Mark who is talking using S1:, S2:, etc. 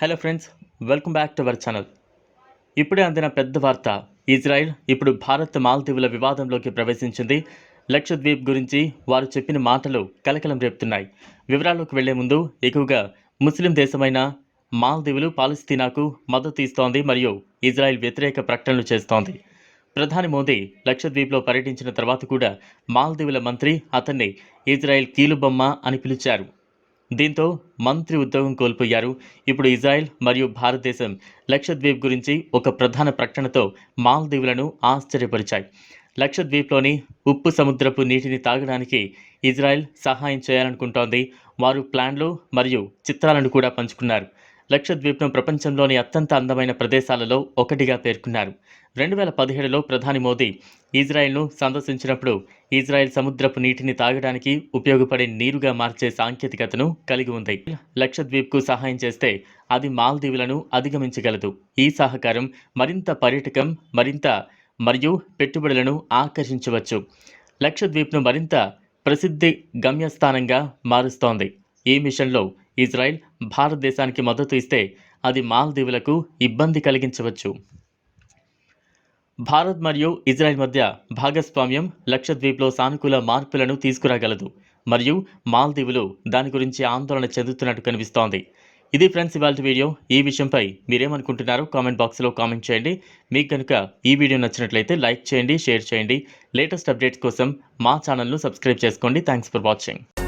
S1: Hello friends welcome back to our channel. ఇప్పుడే అందిన పెద్ద వార్త ఇజ్రాయెల్ ఇప్పుడు భారత్ మాల్దీవుల వివాదంలోకి ప్రవేశించింది. లక్షద్వీప్ గురించి వారు చెప్పిన మాటలు కలకలం రేపుతున్నాయి. వివరాల్లోకి వెళ్ళే ముందు ఎక్కువగా ముస్లిం దేశమైన మాల్దీవులు పాలస్తీనాకు మద్దతు ఇస్తోంది మరియు ఇజ్రాయెల్ వ్యతిరేక ప్రకటనలు చేస్తోంది. ప్రధాని మోదీ లక్షద్వీప్లో పర్యటించిన తర్వాత కూడా మాల్దీవుల మంత్రి అతన్ని ఇజ్రాయెల్ కీలుబొమ్మ అని పిలిచారు. దీంతో మంత్రి ఉద్యోగం కోల్పోయారు. ఇప్పుడు ఇజ్రాయెల్ మరియు భారతదేశం లక్షద్వీప్ గురించి ఒక ప్రధాన ప్రకటనతో మాల్దీవులను ఆశ్చర్యపరిచాయి. లక్షద్వీప్లోని ఉప్పు సముద్రపు నీటిని తాగడానికి ఇజ్రాయెల్ సహాయం చేయాలనుకుంటోంది. వారు ప్లాన్లు మరియు చిత్రాలను కూడా పంచుకున్నారు. లక్షద్వీప్ను ప్రపంచంలోని అత్యంత అందమైన ప్రదేశాలలో ఒకటిగా పేర్కొన్నారు. రెండు వేల పదిహేడులో ప్రధాని మోదీ ఇజ్రాయెల్ను సందర్శించినప్పుడు ఇజ్రాయెల్ సముద్రపు నీటిని తాగడానికి ఉపయోగపడే నీరుగా మార్చే సాంకేతికతను కలిగి ఉంది. లక్షద్వీప్కు సహాయం చేస్తే అది మాల్దీవులను అధిగమించగలదు. ఈ సహకారం మరింత పర్యటకం మరింత మరియు పెట్టుబడులను ఆకర్షించవచ్చు. లక్షద్వీప్ను మరింత ప్రసిద్ధి గమ్యస్థానంగా మారుస్తోంది. ఈ మిషన్లో ఇజ్రాయెల్ భారతదేశానికి మద్దతు ఇస్తే అది మాల్దీవులకు ఇబ్బంది కలిగించవచ్చు. భారత్ మరియు ఇజ్రాయెల్ మధ్య భాగస్వామ్యం లక్షద్వీప్లో సానుకూల మార్పులను తీసుకురాగలదు. మరియు మాల్దీవులు దాని గురించి ఆందోళన చెందుతున్నట్టు కనిపిస్తోంది. ఇది ఫ్రెండ్స్ ఇవాళ వీడియో. ఈ విషయంపై మీరేమనుకుంటున్నారో కామెంట్ బాక్స్లో కామెంట్ చేయండి. మీకు కనుక ఈ వీడియో నచ్చినట్లయితే లైక్ చేయండి షేర్ చేయండి. లేటెస్ట్ అప్డేట్స్ కోసం మా ఛానల్ను సబ్స్క్రైబ్ చేసుకోండి. Thanks for watching.